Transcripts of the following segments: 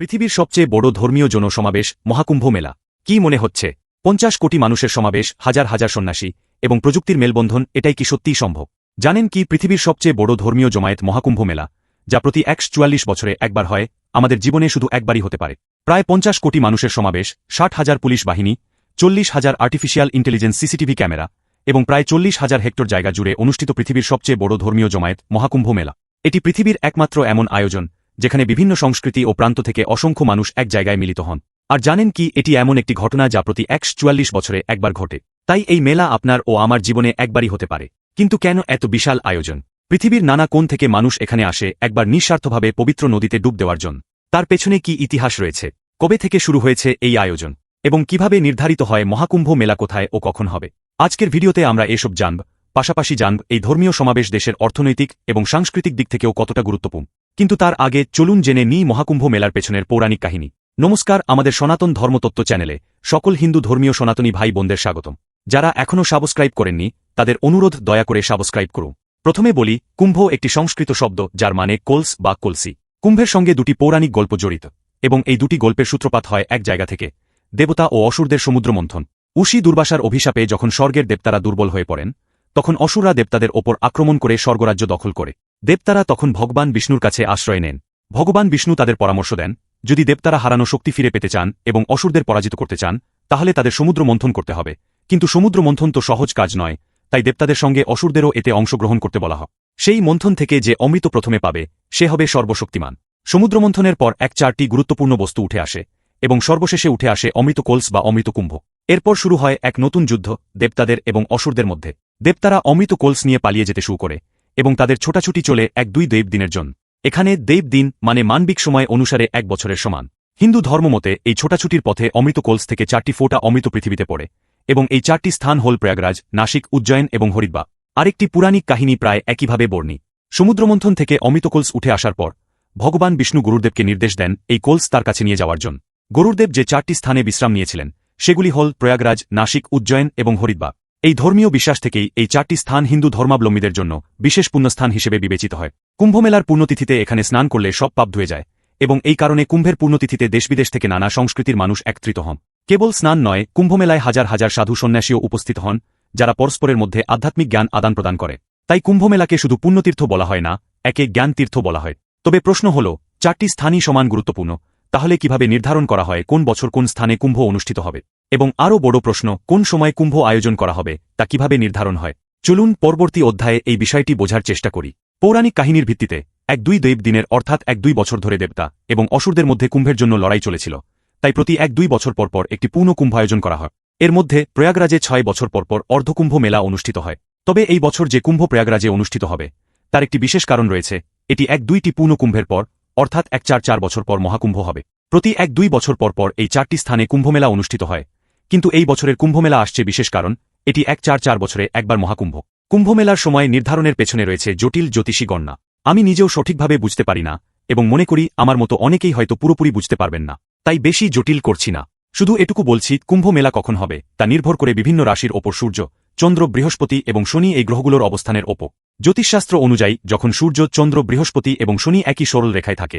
পৃথিবীর সবচেয়ে বড় ধর্মীয় জনসমাবেশ মহাকুম্ভ মেলা। কি মনে হচ্ছে? পঞ্চাশ কোটি মানুষের সমাবেশ, হাজার হাজার সন্ন্যাসী এবং প্রযুক্তির মেলবন্ধন, এটাই কি সত্যিই সম্ভব? জানেন কি, পৃথিবীর সবচেয়ে বড় ধর্মীয় জমায়েত মহাকুম্ভ মেলা, যা প্রতি একশো চুয়াল্লিশ বছরে একবার হয়, আমাদের জীবনে শুধু একবারই হতে পারে। প্রায় পঞ্চাশ কোটি মানুষের সমাবেশ, ষাট হাজার পুলিশ বাহিনী, চল্লিশ হাজার আর্টিফিশিয়াল ইন্টেলিজেন্স সিসিটিভি ক্যামেরা এবং প্রায় চল্লিশ হাজার হেক্টর জায়গা জুড়ে অনুষ্ঠিত পৃথিবীর সবচেয়ে বড় ধর্মীয় জমায়েত মহাকুম্ভ মেলা। এটি পৃথিবীর একমাত্র এমন আয়োজন যেখানে বিভিন্ন সংস্কৃতি ও প্রান্ত থেকে অসংখ্য মানুষ এক জায়গায় মিলিত হন। আর জানেন কি, এটি এমন একটি ঘটনা যা প্রতি একশো চুয়াল্লিশ বছরে একবার ঘটে। তাই এই মেলা আপনার ও আমার জীবনে একবারই হতে পারে। কিন্তু কেন এত বিশাল আয়োজন? পৃথিবীর নানা কোণ থেকে মানুষ এখানে আসে একবার নিঃস্বার্থভাবে পবিত্র নদীতে ডুব দেওয়ার জন্য। তার পেছনে কি ইতিহাস রয়েছে? কবে থেকে শুরু হয়েছে এই আয়োজন? এবং কীভাবে নির্ধারিত হয় মহাকুম্ভ মেলা কোথায় ও কখন হবে? আজকের ভিডিওতে আমরা এসব জানব। পাশাপাশি জানব এই ধর্মীয় সমাবেশ দেশের অর্থনৈতিক এবং সাংস্কৃতিক দিক থেকেও কতটা গুরুত্বপূর্ণ। কিন্তু তার আগে চলুন জেনে নিই মহাকুম্ভ মেলার পেছনের পৌরাণিক কাহিনী। নমস্কার, আমাদের সনাতন ধর্মতত্ত্ব চ্যানেলে সকল হিন্দু ধর্মীয় সনাতনী ভাই বোনদের স্বাগতম। যারা এখনও সাবস্ক্রাইব করেননি, তাদের অনুরোধ দয়া করে সাবস্ক্রাইব করুন। প্রথমে বলি, কুম্ভ একটি সংস্কৃত শব্দ যার মানে কোলস বা কলসি। কুম্ভের সঙ্গে দুটি পৌরাণিক গল্প জড়িত এবং এই দুটি গল্পের সূত্রপাত হয় এক জায়গা থেকে দেবতা ও অসুরদের সমুদ্র মন্থন। উশি দুর্বাসার অভিশাপে যখন স্বর্গের দেবতারা দুর্বল হয়ে পড়েন, তখন অসুররা দেবতাদের ওপর আক্রমণ করে স্বর্গরাজ্য দখল করে। দেবতারা তখন ভগবান বিষ্ণুর কাছে আশ্রয় নেন। ভগবান বিষ্ণু তাদের পরামর্শ দেন, যদি দেবতারা হারানো শক্তি ফিরে পেতে চান এবং অসুরদের পরাজিত করতে চান, তাহলে তাদের সমুদ্র মন্থন করতে হবে। কিন্তু সমুদ্র মন্থন তো সহজ কাজ নয়, তাই দেবতাদের সঙ্গে অসুরদেরও এতে অংশগ্রহণ করতে বলা হয়। সেই মন্থন থেকে যে অমৃত প্রথমে পাবে, সে হবে সর্বশক্তিমান। সমুদ্রমন্থনের পর এক চারটি গুরুত্বপূর্ণ বস্তু উঠে আসে, এবং সর্বশেষে উঠে আসে অমৃত কোলস বা অমৃত কুম্ভ। এরপর শুরু হয় এক নতুন যুদ্ধ, দেবতাদের এবং অসুরদের মধ্যে। দেবতারা অমৃত কোলস নিয়ে পালিয়ে যেতে শুরু করে এবং তাদের ছোটাছুটি চলে এক দুই দেব দিনের জন্য এখানে দেব দিন মানে মানবিক সময় অনুসারে এক বছরের সমান। হিন্দু ধর্মমতে এই ছোটাছুটির পথে অমৃত কোলস থেকে চারটি ফোটা অমৃত পৃথিবীতে পড়ে এবং এই চারটি স্থান হল প্রয়াগরাজ, নাসিক, উজ্জয়ন এবং হরিদ্বা আরেকটি পুরাণিক কাহিনী প্রায় একইভাবে বর্ণি। সমুদ্রমন্থন থেকে অমৃত কোলস উঠে আসার পর ভগবান বিষ্ণু গুরুদেবকে নির্দেশ দেন এই কোলস তার কাছে নিয়ে যাওয়ার জন্য গরুরদেব যে চারটি স্থানে বিশ্রাম নিয়েছিলেন, সেগুলি হল প্রয়াগরাজ, নাসিক, উজ্জয়ন এবং হরিদ্বা এই ধর্মীয় বিশ্বাস থেকেই এই চারটি স্থান হিন্দু ধর্মাবলম্বীদের জন্য বিশেষ পুণ্যস্থান হিসেবে বিবেচিত হয়। কুম্ভমেলার পূর্ণতিথিতে এখানে স্নান করলে সব পাপ ধুয়ে যায়, এবং এই কারণে কুম্ভের পূর্ণতিথিতে দেশবিদেশ থেকে নানা সংস্কৃতির মানুষ একত্রিত হন। কেবল স্নান নয়, কুম্ভমেলায় হাজার হাজার সাধু সন্ন্যাসীও উপস্থিত হন, যারা পরস্পরের মধ্যে আধ্যাত্মিক জ্ঞান আদান প্রদান করে। তাই কুম্ভমেলাকে শুধু পুণ্যতীর্থ বলা হয় না, একে জ্ঞান তীর্থ বলা হয়। তবে প্রশ্ন হল, চারটি স্থানই সমান গুরুত্বপূর্ণ, তাহলে কীভাবে নির্ধারণ করা হয় কোন বছর কোন স্থানে কুম্ভ অনুষ্ঠিত হবে? এবং আরও বড় প্রশ্ন, কোন সময় কুম্ভ আয়োজন করা হবে, তা কীভাবে নির্ধারণ হয়? চলুন পরবর্তী অধ্যায়ে এই বিষয়টি বোঝার চেষ্টা করি। পৌরাণিক কাহিনীর ভিত্তিতে, এক দুই দেব দিনের, অর্থাৎ এক দুই বছর ধরে দেবতা এবং অসুরদের মধ্যে কুম্ভের জন্য লড়াই চলেছিল। তাই প্রতি এক দুই বছর পরপর একটি পূর্ণ কুম্ভ আয়োজন করা হয়। এর মধ্যে প্রয়াগরাজে ছয় বছর পরপর অর্ধকুম্ভ মেলা অনুষ্ঠিত হয়। তবে এই বছর যে কুম্ভ প্রয়াগরাজে অনুষ্ঠিত হবে, তার একটি বিশেষ কারণ রয়েছে, এটি এক দুইটি পূর্ণ কুম্ভের পর, অর্থাৎ এক চার চার বছর পর মহাকুম্ভ হবে। প্রতি এক দুই বছর পর পর এই চারটি স্থানে কুম্ভমেলা অনুষ্ঠিত হয়। কিন্তু এই বছরের কুম্ভমেলা আসছে বিশেষ কারণ, এটি এক চার চার বছরে একবার মহাকুম্ভ। কুম্ভমেলার সময় নির্ধারণের পেছনে রয়েছে জটিল জ্যোতিষী গণনা। আমি নিজেও সঠিকভাবে বুঝতে পারি না, এবং মনে করি আমার মতো অনেকেই হয়তো পুরোপুরি বুঝতে পারবেন না, তাই বেশি জটিল করছি না। শুধু এটুকু বলছি কুম্ভ মেলা কখন হবে, তা নির্ভর করে বিভিন্ন রাশির ওপর সূর্য, চন্দ্র, বৃহস্পতি এবং শনি এই গ্রহগুলোর অবস্থানের ওপর। জ্যোতিষশাস্ত্র অনুযায়ী, যখন সূর্য, চন্দ্র, বৃহস্পতি এবং শনি একই সরল রেখায় থাকে,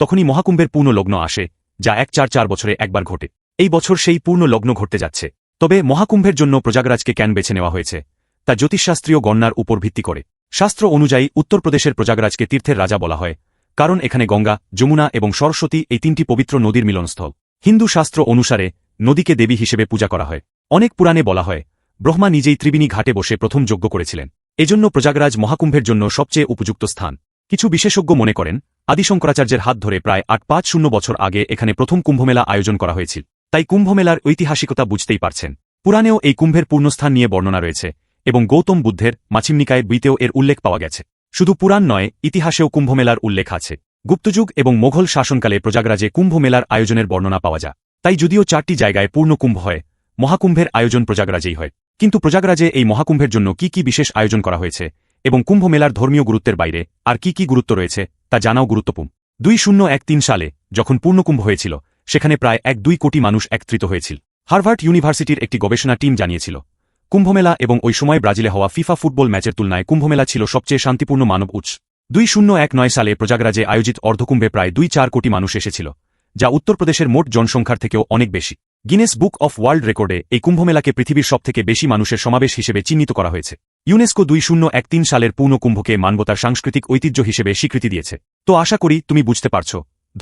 তখনই মহাকুম্ভের পূর্ণ লগ্ন আসে, যা এক চার চার বছরে একবার ঘটে। এই বছর সেই পূর্ণ লগ্ন ঘটতে যাচ্ছে। তবে মহাকুম্ভের জন্য প্রজাগরাজকে ক্যান বেছে নেওয়া হয়েছে। তা জ্যোতিষশাস্ত্রীয় গণনার উপর ভিত্তি করে। শাস্ত্র অনুযায়ী উত্তরপ্রদেশের প্রজাগরাজকে তীর্থের রাজা বলা হয়, কারণ এখানে গঙ্গা, যমুনা এবং সরস্বতী এই তিনটি পবিত্র নদীর মিলনস্থল। হিন্দু শাস্ত্র অনুসারে নদীকে দেবী হিসেবে পূজা করা হয়। অনেক পুরাণে বলা হয়, ব্রহ্মা নিজেই ত্রিবিণী ঘাটে বসে প্রথম যজ্ঞ করেছিলেন। এজন্য প্রজাগরাজ মহাকুম্ভের জন্য সবচেয়ে উপযুক্ত স্থান। কিছু বিশেষজ্ঞ মনে করেন, আদিশঙ্করাচার্যের হাত ধরে প্রায় আট পাঁচ শূন্য বছর আগে এখানে প্রথম কুম্ভমেলা আয়োজন করা হয়েছিল। তাই কুম্ভমেলার ঐতিহাসিকতা বুঝতেই পারছেন। পুরাণেও এই কুম্ভের পূর্ণস্থান নিয়ে বর্ণনা রয়েছে এবং গৌতম বুদ্ধের মাছিমনিকায় বইতেও এর উল্লেখ পাওয়া গেছে। শুধু পুরাণ নয়, ইতিহাসেও কুম্ভমেলার উল্লেখ আছে। গুপ্তযুগ এবং মোঘল শাসনকালে প্রজাগরাজে কুম্ভমেলার আয়োজনের বর্ণনা পাওয়া যায়। তাই যদিও চারটি জায়গায় পূর্ণ কুম্ভ হয়, মহাকুম্ভের আয়োজন প্রজাগরাজেই হয়। কিন্তু প্রজাগরাজে এই মহাকুম্ভের জন্য কি কি বিশেষ আয়োজন করা হয়েছে এবং কুম্ভ মেলার ধর্মীয় গুরুত্বের বাইরে আর কি কি গুরুত্ব রয়েছে, তা জানাও গুরুত্বপূর্ণ। দুই শূন্য এক তিন সালে, যখন পূর্ণকুম্ভ হয়েছিল সেখানে প্রায় এক দুই কোটি মানুষ একত্রিত হয়েছিল। হার্ভার্ড ইউনিভার্সিটির একটি গবেষণা টিম জানিয়েছিল, কুম্ভমেলা এবং ওই সময় ব্রাজিলে হওয়া ফিফা ফুটবল ম্যাচের তুলনায় কুম্ভমেলা ছিল সবচেয়ে শান্তিপূর্ণ মানব উৎস। দুই শূন্য এক নয় সালে প্রজাগরাজে আয়োজিত অর্ধকুম্ভে প্রায় দুই চার কোটি মানুষ এসেছিল, যা উত্তরপ্রদেশের মোট জনসংখ্যার থেকেও অনেক বেশি। গিনেস বুক অফ ওয়ার্ল্ড রেকর্ডে এই কুম্ভমেলাকে পৃথিবীর সবথেকে বেশি মানুষের সমাবেশ হিসেবে চিহ্নিত করা হয়েছে। ইউনেস্কো দুই শূন্য এক তিন সালের পূর্ণ কুম্ভকে মানবতার সাংস্কৃতিক ঐতিহ্য হিসেবে স্বীকৃতি দিয়েছে। তো আশা করি তুমি বুঝতে পারছ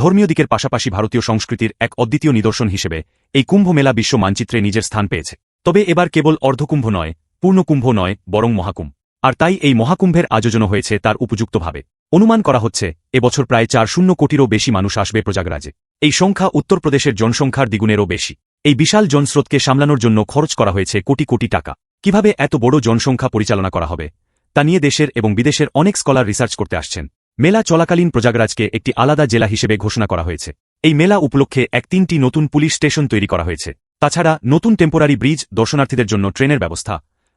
ধর্মীয় দিকের পাশাপাশি ভারতীয় সংস্কৃতির এক অদ্বিতীয় নিদর্শন হিসেবে এই কুম্ভ মেলা বিশ্ব মানচিত্রে নিজের স্থান পেয়েছে। তবে এবার কেবল অর্ধকুম্ভ নয়, পূর্ণকুম্ভ নয়, বরং মহাকুম্ভ। আর তাই এই মহাকুম্ভের আয়োজনও হয়েছে তার উপযুক্তভাবে। অনুমান করা হচ্ছে, এবছর প্রায় চার শূন্য কোটিরও বেশি মানুষ আসবে প্রজাগরাজে এই সংখ্যা উত্তরপ্রদেশের জনসংখ্যার দ্বিগুণেরও বেশি। এই বিশাল জনস্রোতকে সামলানোর জন্য খরচ করা হয়েছে কোটি কোটি টাকা। কীভাবে এত বড় জনসংখ্যা পরিচালনা করা হবে, তা নিয়ে দেশের এবং বিদেশের অনেক স্কলার রিসার্চ করতে আসছেন। মেলা চলাকালীন প্রজাগরাজকে একটি আলাদা জেলা হিসেবে ঘোষণা করা হয়েছে। এই মেলা উপলক্ষে এক তিনটি নতুন পুলিশ স্টেশন তৈরি করা হয়েছে। তাছাড়া নতুন টেম্পোরারি ব্রিজ দর্শনার্থীদের জন্য ট্রেনের ব্যবস্থা,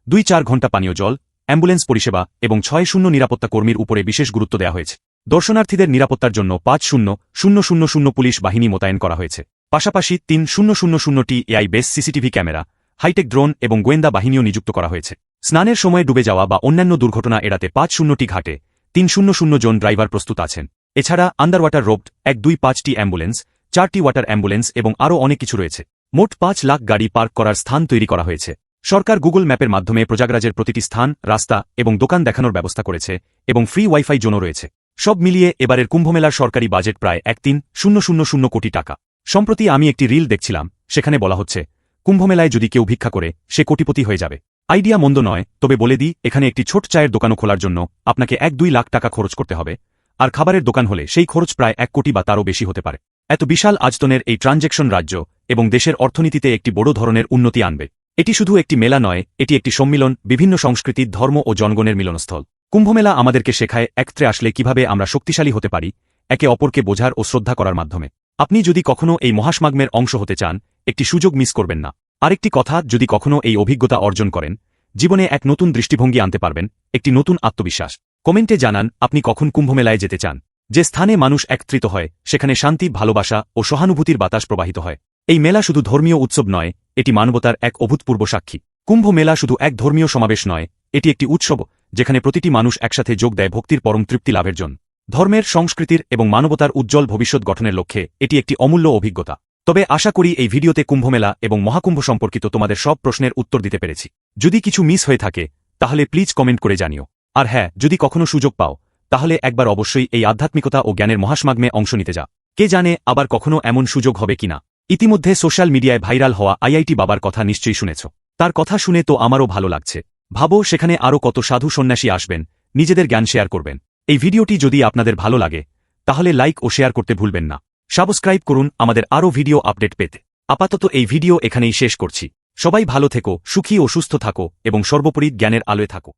দুই চার ঘণ্টা পানীয় জল, অ্যাম্বুলেন্স পরিষেবা এবং ছয় শূন্য নিরাপত্তা কর্মীর উপরে বিশেষ গুরুত্ব দেওয়া হয়েছে। দর্শনার্থীদের নিরাপত্তার জন্য পাঁচ শূন্য শূন্য শূন্য শূন্য পুলিশ বাহিনী মোতায়েন করা হয়েছে। পাশাপাশি তিন শূন্য শূন্য শূন্যটি AI base CCTV camera, hi tech drone এবং গোয়েন্দা বাহিনীও নিযুক্ত করা হয়েছে। স্নানের সময় ডুবে যাওয়া বা অন্যান্য দুর্ঘটনা এড়াতে পাঁচ শূন্যটি ঘাটে তিন শূন্য শূন্য জন ড্রাইভার প্রস্তুত আছেন। এছাড়া আন্ডার ওয়াটার রোবট এক, দুই, পাঁচটি অ্যাম্বুলেন্স, চারটি ওয়াটার অ্যাম্বুলেন্স এবং আরও অনেক কিছু রয়েছে। মোট পাঁচ লাখ গাড়ি পার্ক করার স্থান তৈরি করা হয়েছে। সরকার গুগল ম্যাপের মাধ্যমে প্রজাগরাজের প্রতিটি স্থান, রাস্তা এবং দোকান দেখানোর ব্যবস্থা করেছে এবং ফ্রি ওয়াইফাই জোনও রয়েছে। সব মিলিয়ে এবারের কুম্ভমেলার সরকারি বাজেট প্রায় এক, তিন শূন্য শূন্য শূন্য কোটি টাকা। সম্প্রতি আমি একটি রিল দেখছিলাম, সেখানে বলা হচ্ছে, কুম্ভমেলায় যদি কেউ ভিক্ষা করে, সে কোটিপতি হয়ে যাবে। আইডিয়া মন্দ নয়, তবে বলে দিই, এখানে একটি ছোট চায়ের দোকানও খোলার জন্য আপনাকে এক দুই লাখ টাকা খরচ করতে হবে, আর খাবারের দোকান হলে সেই খরচ প্রায় এক কোটি বা তারও বেশি হতে পারে। এত বিশাল আজতনের এই ট্রানজ্যাকশন রাজ্য এবং দেশের অর্থনীতিতে একটি বড় ধরনের উন্নতি আনবে। এটি শুধু একটি মেলা নয়, এটি একটি সম্মিলন, বিভিন্ন সংস্কৃতি, ধর্ম ও জনগণের মিলনস্থল। কুম্ভমেলা আমাদেরকে শেখায় একত্রে আসলে কীভাবে আমরা শক্তিশালী হতে পারি, একে অপরকে বোঝার ও শ্রদ্ধা করার মাধ্যমে। আপনি যদি কখনও এই মহাসমাগমের অংশ হতে চান, একটি সুযোগ মিস করবেন না। আরেকটি কথা, যদি কখনো এই অভিজ্ঞতা অর্জন করেন, জীবনে এক নতুন দৃষ্টিভঙ্গি আনতে পারবেন, একটি নতুন আত্মবিশ্বাস। কমেন্টে জানান, আপনি কখন কুম্ভমেলায় যেতে চান? যে স্থানে মানুষ একত্রিত হয়, সেখানে শান্তি, ভালোবাসা ও সহানুভূতির বাতাস প্রবাহিত হয়। এই মেলা শুধু ধর্মীয় উৎসব নয়, এটি মানবতার এক অভূতপূর্ব সাক্ষী। কুম্ভ মেলা শুধু এক ধর্মীয় সমাবেশ নয়, এটি একটি উৎসব, যেখানে প্রতিটি মানুষ একসাথে যোগ দেয় ভক্তির পরম তৃপ্তি লাভের জন্য। ধর্মের, সংস্কৃতির এবং মানবতার উজ্জ্বল ভবিষ্যৎ গঠনের লক্ষ্যে এটি একটি অমূল্য অভিজ্ঞতা। তবে আশা করি এই ভিডিওতে কুম্ভমেলা এবং মহাকুম্ভ সম্পর্কিত তোমাদের সব প্রশ্নের উত্তর দিতে পেরেছি। যদি কিছু মিস হয়ে থাকে, তাহলে প্লিজ কমেন্ট করে জানিও। আর হ্যাঁ যদি কখনো সুযোগ পাও, তাহলে একবার অবশ্যই এই আধ্যাত্মিকতা ও জ্ঞানের মহাসমাগমে অংশ নিতে যা কে জানে আবার কখনো এমন সুযোগ হবে কিনা? ইতিমধ্যে সোশ্যাল মিডিয়ায় ভাইরাল হওয়া আইআইটি বাবার কথা নিশ্চয়ই শুনেছ। তার কথা শুনে তো আমারও ভালো লাগছে। ভাবো সেখানে আরও কত সাধু সন্ন্যাসী আসবেন, নিজেদের জ্ঞান শেয়ার করবেন। এই ভিডিওটি যদি আপনাদের ভালো লাগে, তাহলে লাইক ও শেয়ার করতে ভুলবেন না। সাবস্ক্রাইব করুন আমাদের আরও ভিডিও আপডেট পেতে। আপাতত এই ভিডিও এখানেই শেষ করছি। সবাই ভালো থেকো, সুখী ও সুস্থ থাকো এবং সর্বোপরি জ্ঞানের আলোয় থাকো।